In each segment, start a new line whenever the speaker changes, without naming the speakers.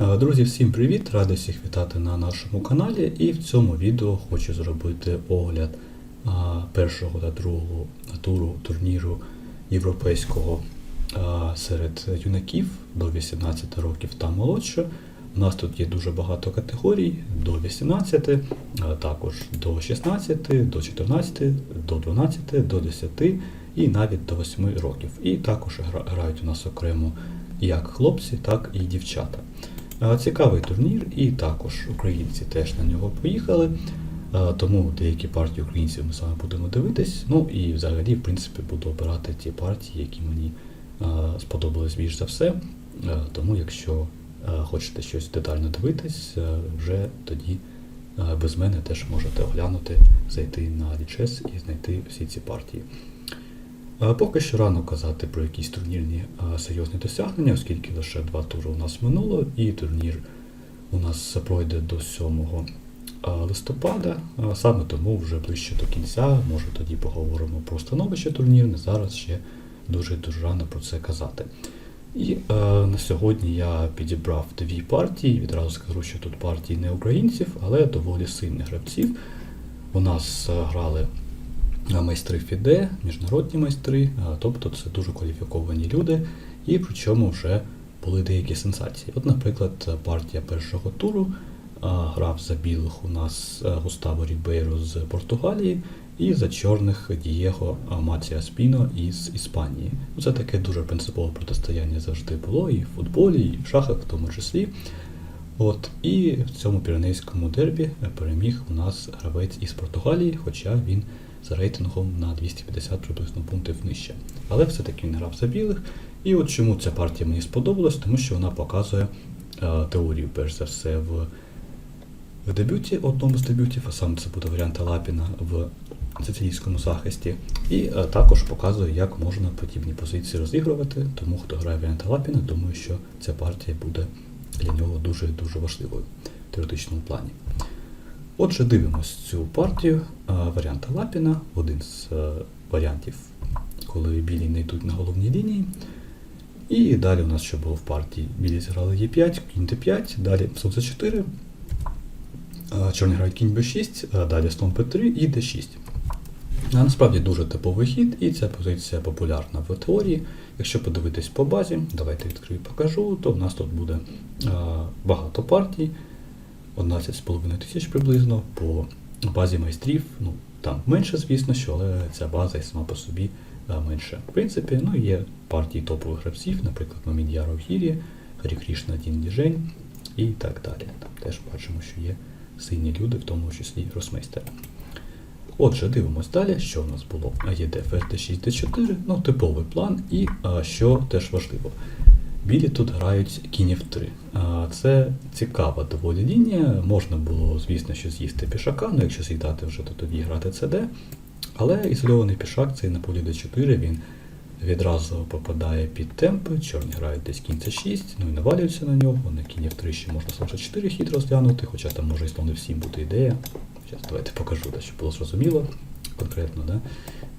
Е, Друзі, всім привіт! Радий всіх вітати на нашому каналі. І в цьому відео хочу зробити огляд першого та другого туру турніру європейського серед юнаків до 18 років та молодше. У нас тут є дуже багато категорій до 18, а також до 16, до 14, до 12, до 10 і навіть до 8 років. І також грають у нас окремо як хлопці, так і дівчата. Цікавий турнір, і також українці теж на нього поїхали. Тому деякі партії українців ми саме будемо дивитись. Ну і взагалі, в принципі, буду обирати ті партії, які мені сподобались більш за все. Тому, якщо хочете щось детально дивитись, вже тоді без мене теж можете оглянути, зайти на лічес і знайти всі ці партії. Поки що рано казати про якісь турнірні серйозні досягнення, оскільки лише два тури у нас минуло, і турнір у нас пройде до 7 е, листопада. Саме тому вже ближче до кінця, може тоді поговоримо про становище турнірне. Зараз ще дуже дуже рано про це казати. І е, на сьогодні я підібрав дві партії. Відразу скажу, що тут партії не українців, але доволі сильних гравців. У нас грали майстри ФІДЕ, міжнародні майстри, тобто це дуже кваліфіковані люди, і причому вже були деякі сенсації. От, наприклад, партія першого туру грав за білих у нас Густаво Рібейро з Португалії і за чорних Дієго Мація Спіно із Іспанії. Це таке дуже принципове протистояння завжди було і в футболі, і в шахах в тому числі. От, і в цьому піренейському дербі переміг у нас гравець із Португалії, хоча він за рейтингом на 250 приблизно пунктів нижче. Але все-таки він грав за білих. І от чому ця партія мені сподобалась, тому що вона показує е, теорію, перш за все, в, в дебюті, одному з дебютів, а саме це буде варіант Лапіна в сицилійському захисті. І е, також показує, як можна подібні позиції розігрувати. Тому хто грає варіант Лапіна, думаю, що ця партія буде для нього дуже дуже важливою в теоретичному плані. Отже, дивимось цю партію варіанта Лапіна, один з е, варіантів, коли білі не йдуть на головній лінії. І далі у нас що було в партії? Білі зіграли Е5, кінь Д5, далі слон С4, е, чорні грають кінь Б6, е, далі слон П3 і Д6. А Насправді дуже типовий хід, і ця позиція популярна в теорії. Якщо подивитись по базі, давайте відкрию і покажу, то в нас тут буде е, багато партій, 11,5 тисяч приблизно по базі майстрів. Ну, там менше, звісно, що, але ця база і сама по собі е, менше. В принципі, ну, є партії топових гравців, наприклад, Мамід'яров Гірі, Харі Крішна Дін Діжень і так далі. Там теж бачимо, що є сильні люди, в тому числі росмейстери. Отже, дивимось далі, що в нас було. ЄД ферзь 6 d4, ну, типовий план, і а, що теж важливо. Білі тут грають кінь f3. Це цікава доволі лінія. Можна було, звісно, що з'їсти пішака, ну якщо з'їдати вже, то тоді грати CD. Але ізольований пішак, цей на полі d4, він відразу попадає під темпи, чорні грають десь кінь c6, ну і навалюються на нього. На кінь f3 ще можна слон 4 хід розглянути, хоча там може і слон f7 бути ідея. Зараз давайте покажу, да, щоб було зрозуміло конкретно. Да?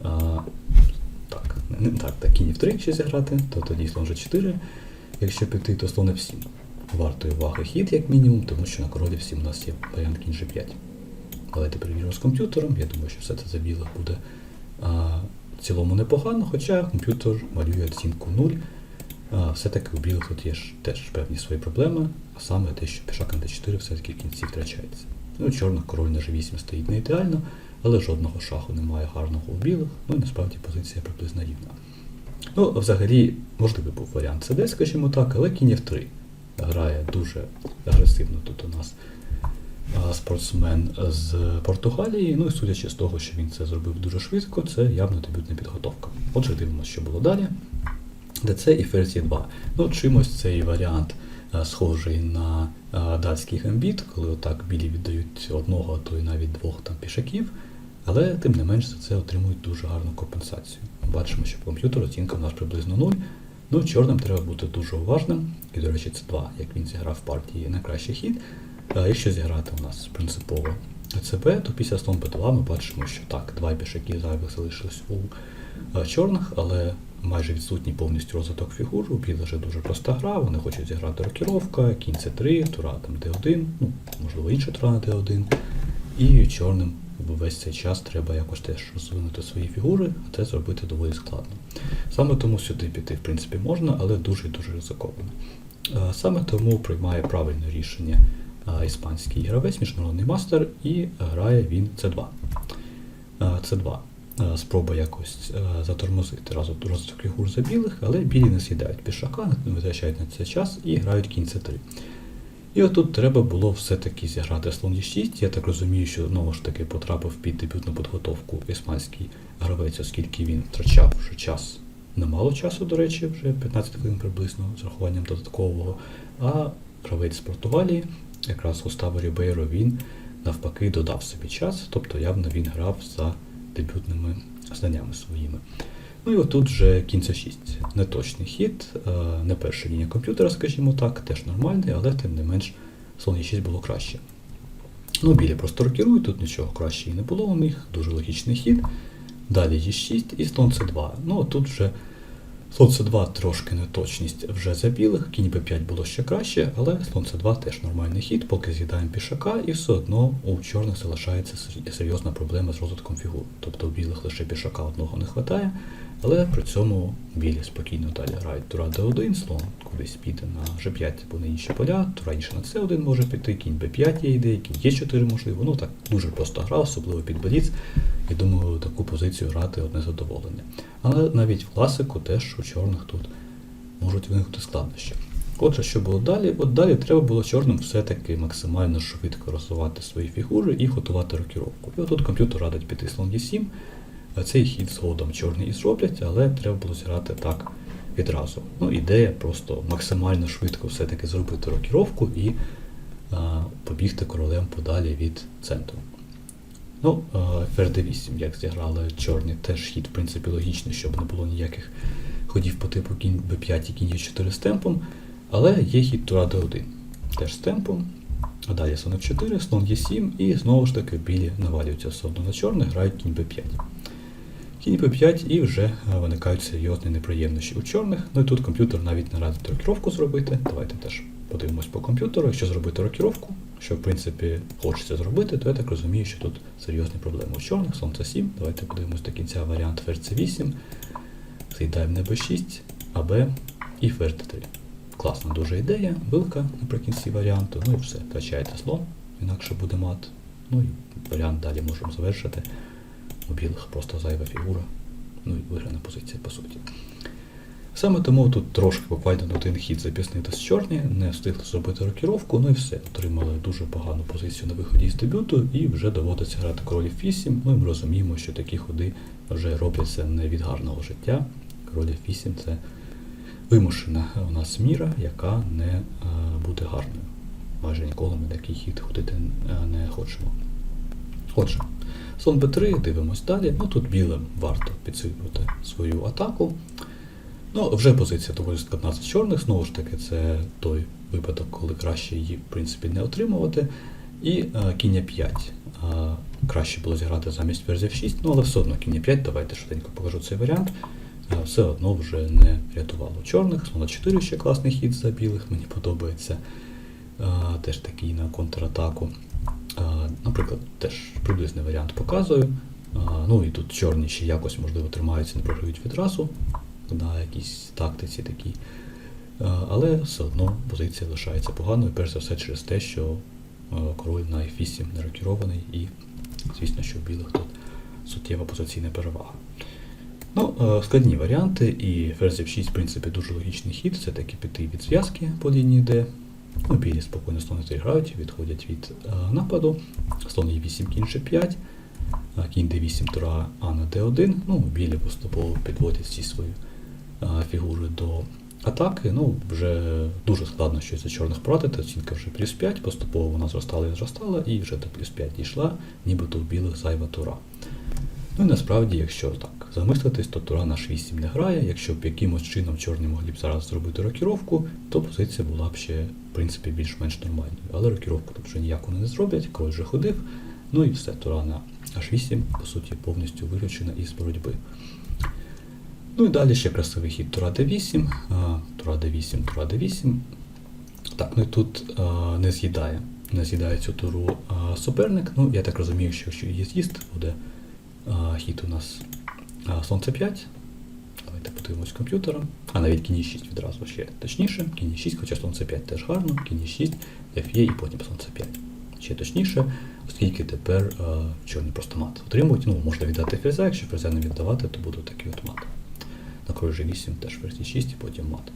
А, так, не так, так, кінь f3, якщо зіграти, то тоді слон g4. Якщо піти, то слон f7. Вартої уваги хід, як мінімум, тому що на королі 7 у нас є варіант кінь g5. Давайте перевіримо з комп'ютером. Я думаю, що все це за білих буде а, в цілому непогано, хоча комп'ютер малює оцінку 0. А, все-таки у білих тут є ж теж певні свої проблеми, а саме те, що пішак на d4 все-таки в кінці втрачається. Ну, чорна король на g8 стоїть не ідеально, але жодного шаху немає гарного у білих, ну і насправді позиція приблизно рівна. Ну, взагалі, можливий був варіант CD, скажімо так, але кінь f3 грає дуже агресивно тут у нас спортсмен з Португалії. Ну і судячи з того, що він це зробив дуже швидко, це явно дебютна підготовка. Отже, дивимося, що було далі. ДЦ і ферзь 2 Ну, чимось цей варіант схожий на датський гамбіт, коли отак білі віддають одного, а то і навіть двох там пішаків, але тим не менш за це отримують дуже гарну компенсацію. Бачимо, що по комп'ютеру оцінка у нас приблизно 0. Ну, чорним треба бути дуже уважним. І, до речі, це 2, як він зіграв в партії найкращий хід. А якщо зіграти у нас принципово ЦБ, то після слон П2 ми бачимо, що так, два пішаки зайвих залишились у чорних, але майже відсутній повністю розвиток фігур. У білих вже дуже проста гра, вони хочуть зіграти рокіровка, кінь С3, тура там Д1, ну, можливо, інша тура на Д1. І чорним весь цей час треба якось теж розвинути свої фігури, а це зробити доволі складно. Саме тому сюди піти, в принципі, можна, але дуже і дуже ризиковано. Е, Саме тому приймає правильне рішення е, іспанський гравець, міжнародний мастер, і грає він С2. Е, С2. Е, Спроба якось затормозити разом розвиток фігур за білих, але білі не з'їдають пішака, не витрачають на це час і грають кінь С3. І отут треба було все-таки зіграти слон Е6. Я так розумію, що знову ж таки потрапив під дебютну підготовку іспанський гравець, оскільки він втрачав вже час. Немало часу, до речі, вже 15 хвилин приблизно з рахуванням додаткового. А гравець з Португалії, якраз Густаво Рібейро, він навпаки додав собі час, тобто явно він грав за дебютними знаннями своїми. Ну і отут вже кінця 6. Неточний хід, е, не перша лінія комп'ютера, скажімо так, теж нормальний, але тим не менш слон 6 було краще. Ну, білі просто рокірують, тут нічого краще і не було у них, дуже логічний хід. Далі Е6 і слон С2. Ну, тут вже слон С2 трошки неточність вже за білих, кінь Б5 було ще краще, але слон С2 теж нормальний хід, поки з'їдаємо пішака, і все одно у чорних залишається серйозна проблема з розвитком фігур. Тобто у білих лише пішака одного не вистачає, але при цьому білі спокійно далі грають тура Д1, слон кудись піде на G5 або на інші поля, тура інше на С1 може піти, кінь Б5 є ідеї, кінь Е4 можливо. Ну так дуже просто гра, особливо під баліц. І думаю, таку позицію грати одне задоволення. Але навіть в класику теж у чорних тут можуть виникнути складнощі. Отже, що було далі? От далі треба було чорним все-таки максимально швидко розвивати свої фігури і готувати рокіровку. І отут комп'ютер радить піти слон Е7. Цей хід згодом чорні і зроблять, але треба було зіграти так відразу. Ну, ідея просто максимально швидко все-таки зробити рокіровку і а, побігти королем подалі від центру. Ну, е, ферзь d8, як зіграли чорні, теж хід, в принципі, логічний, щоб не було ніяких ходів по типу кінь b5 і кінь e4 з темпом, але є хід тура d1, теж з темпом. А далі слон f4, слон e7 і знову ж таки білі навалюються все одно на чорних, грають кінь b5. Кінь b5 і вже е, виникають серйозні неприємності у чорних. Ну і тут комп'ютер навіть не радить рокіровку зробити. Давайте теж подивимось по комп'ютеру. Якщо зробити рокіровку, що в принципі хочеться зробити, то я так розумію, що тут серйозні проблеми у чорних, c 7 Давайте подивимось до кінця варіант ферзь c8, з'їдаємо на b6, АБ і ферзь d3. Класна дуже ідея, вилка наприкінці варіанту, ну і все, втрачаєте слон, інакше буде мат. Ну і варіант далі можемо завершити. У білих просто зайва фігура, ну і виграна позиція по суті. Саме тому тут трошки буквально один хід запіснити з чорні, не встигли зробити рокіровку, ну і все. Отримали дуже погану позицію на виході з дебюту, і вже доводиться грати королів 8. Ну і ми розуміємо, що такі ходи вже робляться не від гарного життя. Королів 8 це вимушена у нас міра, яка не е, буде гарною. Майже ніколи ми такий хід ходити е, не хочемо. Отже, слон b3, дивимось далі. Ну тут білим варто підсилювати свою атаку. Ну, вже позиція доволі складна з чорних, знову ж таки, це той випадок, коли краще її, в принципі, не отримувати. І е, кінь 5 е, краще було зіграти замість ферзя в 6, ну але все одно кінь 5, давайте швиденько покажу цей варіант. Е, все одно вже не рятувало чорних. Слона 4 ще класний хід за білих, мені подобається. Е, теж такий на контратаку. Наприклад, теж приблизний варіант показую. Ну і тут чорні ще якось, можливо, тримаються, не програють відразу на якійсь тактиці такій. Але все одно позиція лишається поганою, перш за все через те, що король на F8 не рокірований і, звісно, що в білих тут суттєва позиційна перевага. Ну, складні варіанти, і ферзь F6, в принципі, дуже логічний хід, це таки піти від зв'язки по лінії D. Ну, білі спокійно слони грають, відходять від е, нападу. Слон E8, кінь G5, е, кінь D8, тура А на D1. Ну, білі поступово підводять всі свої е, фігури до атаки. Ну, вже дуже складно щось за чорних порадити. Оцінка вже плюс 5, поступово вона зростала і зростала, і вже до плюс 5 дійшла, нібито у білих зайва тура. Ну і насправді, якщо так замислитись, то тура на 8 не грає. Якщо б якимось чином чорні могли б зараз зробити рокіровку, то позиція була б ще, в принципі, більш-менш нормальною. Але рокіровку тут ніяку не зроблять, король вже ходив. Ну і все, тура на H8, по суті, повністю виключена із боротьби. Ну і далі ще красивий хід Тура D8, Тура D8, Тура D8. Так, ну і тут а, не з'їдає. Не з'їдає цю туру а, суперник. Ну, я так розумію, що якщо її з'їсти, буде а, хід у нас слон C5. Давайте подивимось комп'ютером. А навіть кінь 6 відразу ще точніше. Кінь 6, хоча слон C5 теж гарно, кінь 6, F і потім слон C5. Ще точніше, оскільки тепер а, чорні просто мат отримують. Ну, можна віддати ферзя, якщо ферзя не віддавати, то буде такий от мат. На король 8 теж ферзь 6 і потім мат.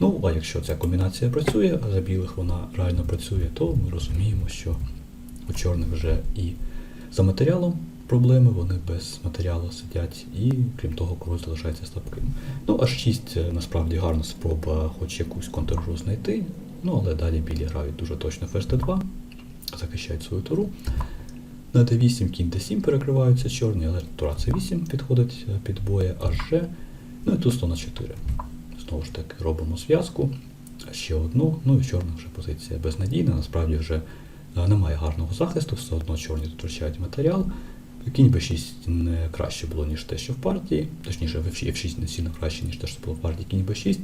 Ну, а якщо ця комбінація працює, а за білих вона реально працює, то ми розуміємо, що у чорних вже і за матеріалом проблеми, вони без матеріалу сидять, і крім того, король залишається слабким. Ну, аж 6 насправді гарна спроба хоч якусь контргру знайти, ну але далі білі грають дуже точно ферзь d2, захищають свою туру. На d8 кінь d7 перекриваються чорні, але тура c8 підходить е, під боє, аж ну і тут слон на 4. Знову ж таки, робимо зв'язку, ще одну, ну і чорна вже позиція безнадійна, насправді вже е, немає гарного захисту, все одно чорні втрачають матеріал. Кінь b6 не краще було, ніж те, що в партії, точніше, f6 не сильно краще, ніж те, що було в партії кінь b6.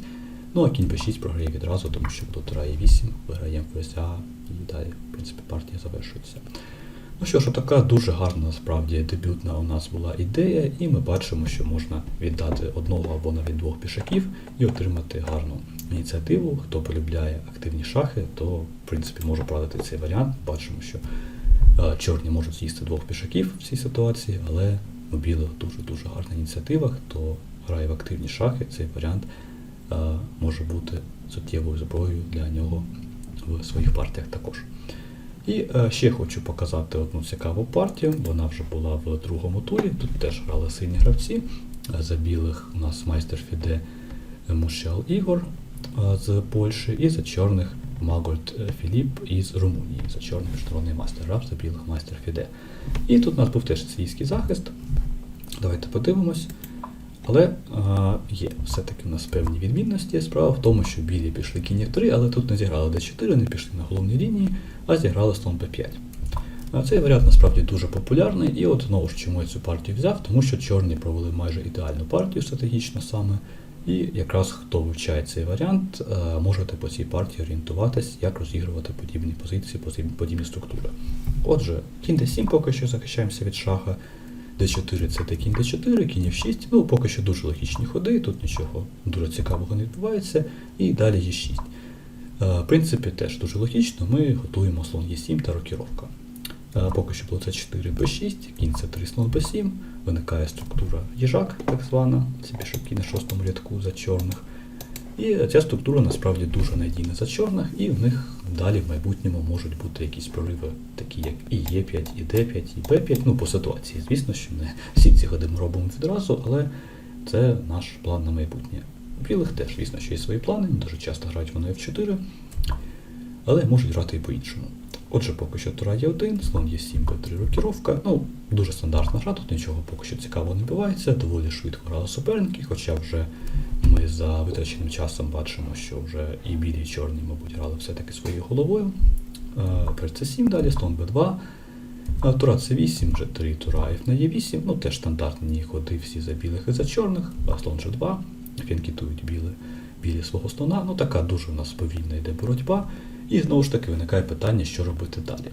Ну а кінь b6 програє відразу, тому що тут e 8, виграємо ферзя і далі, в принципі, партія завершується. Ну що ж, така дуже гарна насправді дебютна у нас була ідея, і ми бачимо, що можна віддати одного або навіть двох пішаків і отримати гарну ініціативу. Хто полюбляє активні шахи, то в принципі може порадити цей варіант. Бачимо, що чорні можуть з'їсти двох пішаків в цій ситуації, але у білих дуже-дуже гарна ініціатива. Хто грає в активні шахи, цей варіант е, може бути суттєвою зброєю для нього в своїх партіях також. І е, ще хочу показати одну цікаву партію. Вона вже була в другому турі. Тут теж грали сильні гравці. Е, За білих у нас майстер Фіде Мушел Ігор е, з Польщі, і за чорних Магольд е, Філіп із Румунії. За чорних міжнародний майстер грав, за білих майстер Фіде. І тут у нас був теж сирійський захист. Давайте подивимось. Але а, є все-таки у нас певні відмінності. Справа в тому, що білі пішли кінь F3, але тут не зіграли d4, не пішли на головній лінії, а зіграли слон b5. А Цей варіант насправді дуже популярний, і от знову ж чому я цю партію взяв, тому що чорні провели майже ідеальну партію стратегічно саме. І якраз хто вивчає цей варіант, е, можете по цій партії орієнтуватись, як розігрувати подібні позиції, подібні- структури. Отже, кінь d7 поки що захищаємося від шаха. D4 це де кінь D4, кінь F6. Ну, поки що дуже логічні ходи, тут нічого дуже цікавого не відбувається. І далі Е6. Е, В принципі, теж дуже логічно, ми готуємо слон Е7 та рокіровка. Е, Поки що було С4, Б6, кінь С3, слон Б7, виникає структура їжак, так звана, це пішаки на шостому рядку за чорних. І ця структура насправді дуже надійна за чорних, і в них далі в майбутньому можуть бути якісь прориви, такі як і Е5, і Д5, і Б5, ну по ситуації. Звісно, що не всі ці ходи ми робимо відразу, але це наш план на майбутнє. Білих теж, звісно, що є свої плани, дуже часто грають вони F4, але можуть грати і по-іншому. Отже, поки що тура є 1, слон є 7, Б3 рокіровка. Ну, дуже стандартна гра, тут нічого поки що цікавого не відбувається, доволі швидко грали суперники, хоча вже ми за витраченим часом бачимо, що вже і білі, і чорні, мабуть, грали все-таки своєю головою. Перед це 7 далі, слон Б2. А, Тура С8, G3, Тура F на Е8, ну теж стандартні ходи всі за білих і за чорних, а слон G2, фінкітують білі, білі свого слона. Ну така дуже у нас повільна йде боротьба. І знову ж таки виникає питання, що робити далі.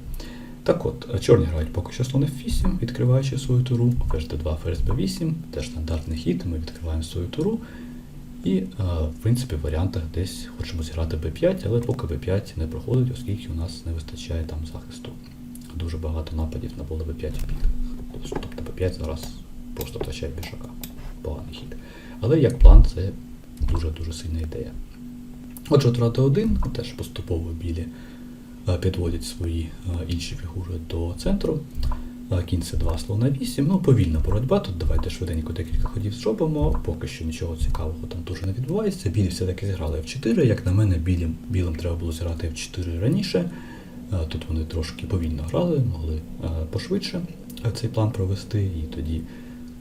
Так от, чорні грають поки що слон F8, відкриваючи свою туру, ферзь D2, ферзь B8, теж стандартний хід, ми відкриваємо свою туру. І, е, в принципі, в варіантах десь хочемо зіграти b5, але поки b5 не проходить, оскільки у нас не вистачає там захисту. Дуже багато нападів на поле b5 в білих. Тобто b5 зараз просто втрачає бішака. Поганий хід. Але як план це дуже-дуже сильна ідея. Отже, тура d1 теж поступово білі е, підводять свої е, інші фігури до центру. Е, Кінь С2, слон на 8. Ну, повільна боротьба. Тут давайте швиденько декілька ходів зробимо. Поки що нічого цікавого там дуже не відбувається. Білі все-таки зіграли F4. Як на мене, білім, білим треба було зіграти F4 раніше. Тут вони трошки повільно грали, могли пошвидше цей план провести, і тоді,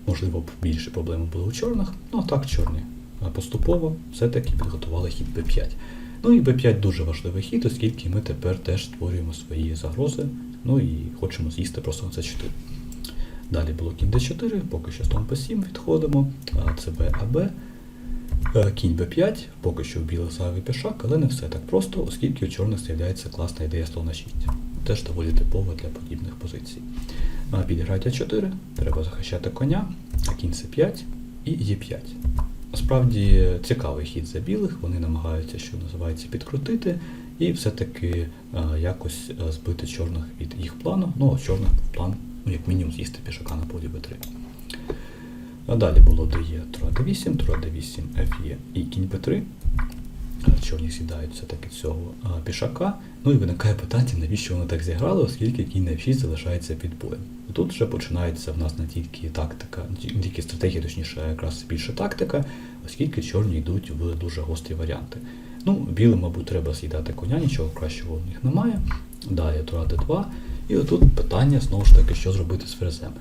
можливо, більше проблеми були у чорних. Ну а так, чорні поступово все-таки підготували хід B5. Ну і B5 дуже важливий хід, оскільки ми тепер теж створюємо свої загрози, ну і хочемо з'їсти просто на C4. Далі було кінь d4, поки що слон p7 відходимо, а, це b, а b. Е, Кінь b5, поки що в білих зайвий пішак, але не все так просто, оскільки у чорних з'являється класна ідея слона 6. Теж доволі типова для подібних позицій. А Підіграють А4, треба захищати коня, а кінь С5 і Е5. Насправді цікавий хід за білих, вони намагаються, що називається, підкрутити і все-таки е, якось е, збити чорних від їх плану. Ну, а чорних план, ну, як мінімум, з'їсти пішака на полі Б3. А далі було де є 3 d 8 3 d 8 f є і кінь Б3. Чорні сідають все-таки цього а, пішака. Ну і виникає питання, навіщо вони так зіграли, оскільки кінь на F6 залишається під боєм. Тут вже починається в нас не тільки тактика, не тільки стратегія, точніше, якраз більше тактика, оскільки чорні йдуть в дуже гострі варіанти. Ну, білим, мабуть, треба з'їдати коня, нічого кращого в них немає. Далі Тура d2. І отут питання знову ж таки, що зробити з ферзем.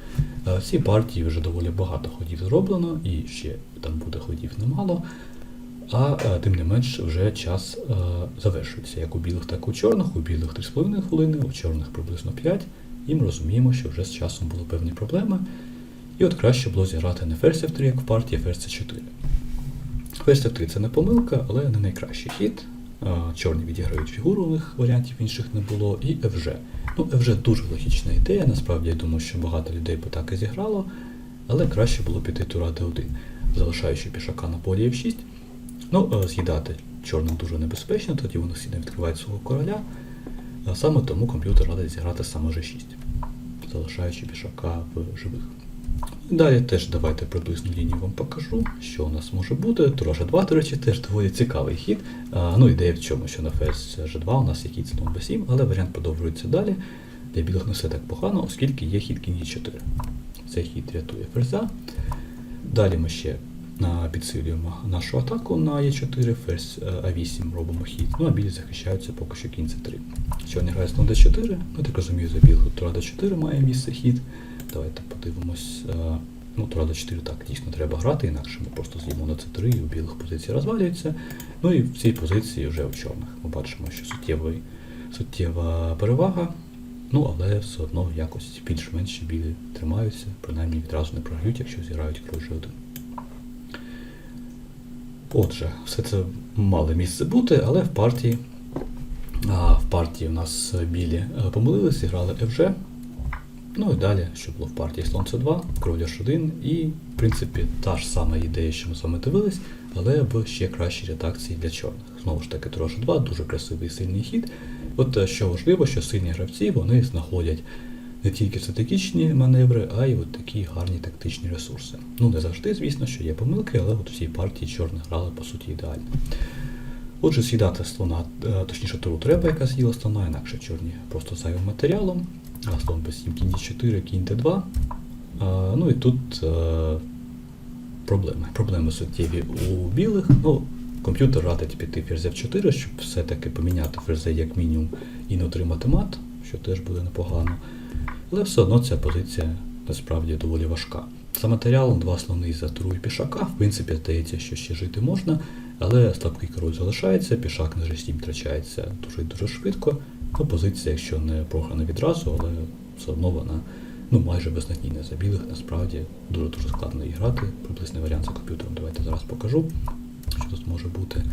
Е, В цій партії вже доволі багато ходів зроблено, і ще там буде ходів немало. А е, тим не менш вже час е, завершується. Як у білих, так і у чорних. У білих 3,5 хвилини, у чорних приблизно 5. І ми розуміємо, що вже з часом були певні проблеми. І от краще було зіграти не ферзь F3, як в партії, а ферзь C4. Ферзь F3 це не помилка, але не найкращий хід. Е, Чорні відіграють фігуру, у них варіантів інших не було, і FG. Ну, FG дуже логічна ідея, насправді я думаю, що багато людей би так і зіграло, але краще було піти тура D1, залишаючи пішака на полі F6. Ну, е, з'їдати чорним дуже небезпечно, тоді вони всі не відкривають свого короля. Саме тому комп'ютер радить зіграти саме G6, залишаючи пішака в живих. Далі теж давайте приблизну лінію вам покажу, що у нас може бути. Тура G2, до речі, теж доволі цікавий хід. А, ну, ідея в чому, що на ферзь G2 у нас є хід слон B7, але варіант продовжується далі. Для білих не все так погано, оскільки є хід кінь E4. Цей хід рятує ферзя. Далі ми ще підсилюємо нашу атаку на Е4, ферзь е, А8 робимо хід, ну а білі захищаються поки що кінь С3. Чорні грає слон D4, ну так розумію, за білих Тура D4 має місце хід. Давайте подивимось. е, Ну, Тура D4 так дійсно треба грати, інакше ми просто з'їмо на С3 і у білих позиції розвалюється. Ну і в цій позиції вже у чорних. Ми бачимо, що суттєвий, суттєва перевага. Ну, але все одно якось більш-менш білі тримаються, принаймні відразу не програють, якщо зіграють король G1. Отже, все це мало місце бути, але в партії, а, в партії у нас білі е, помилились, зіграли FG. Ну і далі, що було в партії слон c2, король h1 і, в принципі, та ж сама ідея, що ми з вами дивились, але в ще кращій редакції для чорних. Знову ж таки, Тура h2, дуже красивий сильний хід. От е, що важливо, що сильні гравці вони знаходять не тільки стратегічні маневри, а й от такі гарні тактичні ресурси. Ну, не завжди, звісно, що є помилки, але от в цій партії чорних грали по суті ідеально. Отже, з'їдати слона, е, точніше туру треба, яка з'їла слона, інакше чорні просто зайвим матеріалом. А слон b7, кінь d4, кінь d2. А, ну і тут е, проблеми. Проблеми суттєві у білих. Ну, комп'ютер радить піти ферзь f4, щоб все-таки поміняти ферзей як мінімум і не отримати мат, що теж буде непогано. Але все одно ця позиція насправді доволі важка. За матеріалом два слони за туру і пішака, в принципі, здається, що ще жити можна, але слабкий король залишається, пішак на g7 втрачається дуже дуже швидко. Ну, позиція, якщо не програна відразу, але все одно вона ну, майже безнадійна за білих, насправді дуже-дуже складно її грати. Приблизний варіант за комп'ютером давайте зараз покажу, що тут може бути.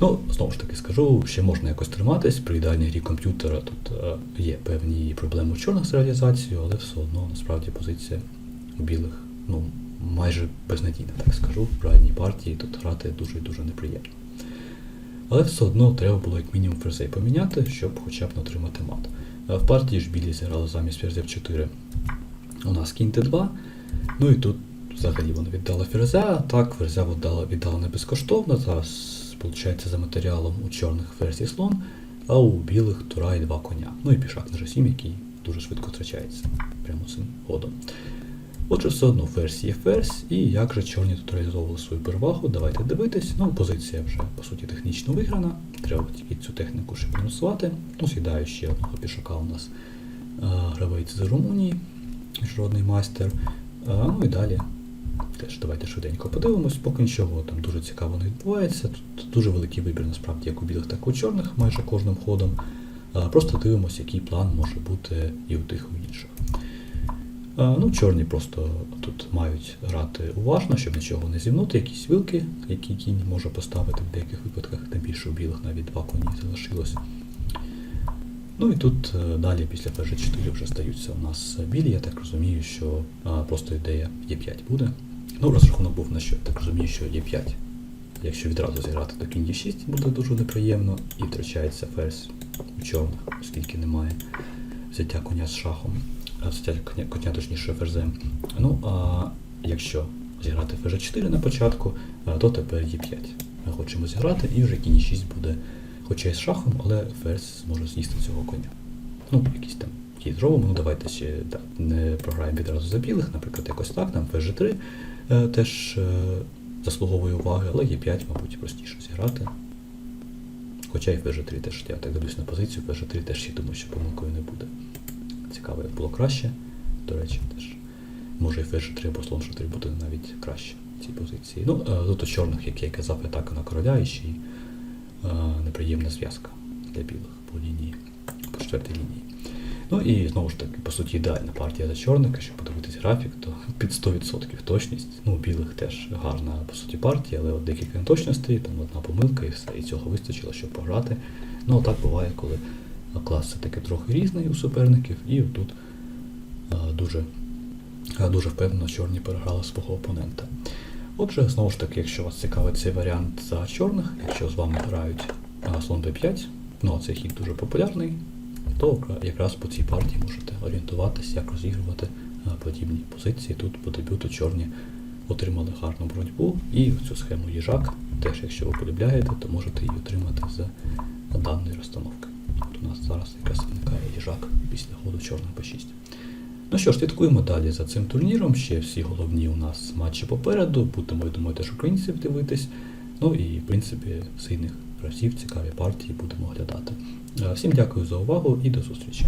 Ну, знову ж таки скажу, ще можна якось триматись. При ідеальній грі комп'ютера тут е, є певні проблеми у чорних з реалізацією, але все одно насправді позиція у білих ну, майже безнадійна, так скажу. В реальній партії тут грати дуже і дуже неприємно. Але все одно треба було як мінімум ферзей поміняти, щоб хоча б отримати мат. Е, В партії ж білі зіграли замість ферзя 4 у нас кінь Т2. Ну і тут взагалі вони віддали ферзя, так, ферзя віддала, віддала не безкоштовно. Зараз, виходить, за матеріалом у чорних і слон, а у білих тура і два коня. Ну і пішак на G7, який дуже швидко втрачається прямо цим ходом. Отже, все одно ферзь є ферзь, і як же чорні тут реалізовували свою перевагу, давайте дивитись. Ну, позиція вже, по суті, технічно виграна. Треба тільки цю техніку ще мінусувати. Ну, сідає ще одного пішака у нас е, гравець з Румунії, міжнародний майстер. Е, ну і далі теж давайте швиденько подивимось, поки нічого там дуже цікаво не відбувається. Тут дуже великий вибір, насправді, як у білих, так і у чорних, майже кожним ходом. Просто дивимося, який план може бути і у тих, і у інших. Ну, чорні просто тут мають грати уважно, щоб нічого не зівнути, якісь вилки, які кінь може поставити в деяких випадках, тим більше у білих навіть два коні залишилось. Ну і тут е, далі після ПЖ4 вже стаються у нас білі. Я так розумію, що просто ідея Е5 буде. Ну, розрахунок був на що, так розумію, що Е5. Якщо відразу зіграти до кінь Е6 буде дуже неприємно і втрачається ферзь у чорних, оскільки немає взяття коня з шахом, взяття коня, коня точніше ферзем. Ну а якщо зіграти ферзь 4 на початку, то тепер Е5. Ми хочемо зіграти, і вже кінь 6 буде, хоча й з шахом, але ферзь зможе з'їсти цього коня. Ну, якісь там хід зробимо. Ну давайте ще да, не програємо відразу за білих, наприклад, якось так, там ферзь 3 е, теж е, заслуговує уваги, але Е5, мабуть, простіше зіграти. Хоча і ферзь 3 теж я так дивлюсь на позицію, ферзь 3 теж я думаю, що помилкою не буде. Цікаво, як було краще. До речі, теж. Може і ферзь 3 або слон 3 буде навіть краще в цій позиції. Ну, е, тут чорних, як я казав, атака на короля і ще й е, неприємна зв'язка для білих по лінії, по четвертій лінії. Ну і знову ж таки, по суті, ідеальна партія за чорних, якщо подивитись графік, то під 100% точність. Ну, білих теж гарна по суті партія, але от декілька неточностей, там одна помилка і все, і цього вистачило, щоб програти. Ну, так буває, коли клас все-таки трохи різний у суперників, і отут а, дуже, а, дуже впевнено чорні переграли свого опонента. Отже, знову ж таки, якщо вас цікавить цей варіант за чорних, якщо з вами грають а, слон b5, ну а цей хід дуже популярний, то якраз по цій партії можете орієнтуватися, як розігрувати подібні позиції. Тут по дебюту чорні отримали гарну боротьбу, і цю схему їжак, теж якщо ви полюбляєте, то можете її отримати з даної розстановки. От у нас зараз якраз виникає їжак після ходу чорних b6. Ну що ж, слідкуємо далі за цим турніром. Ще всі головні у нас матчі попереду. Будемо, я думаю, теж українців дивитись. Ну і, в принципі, сильних гравців, цікаві партії будемо оглядати. Е, Всім дякую за увагу і до зустрічі.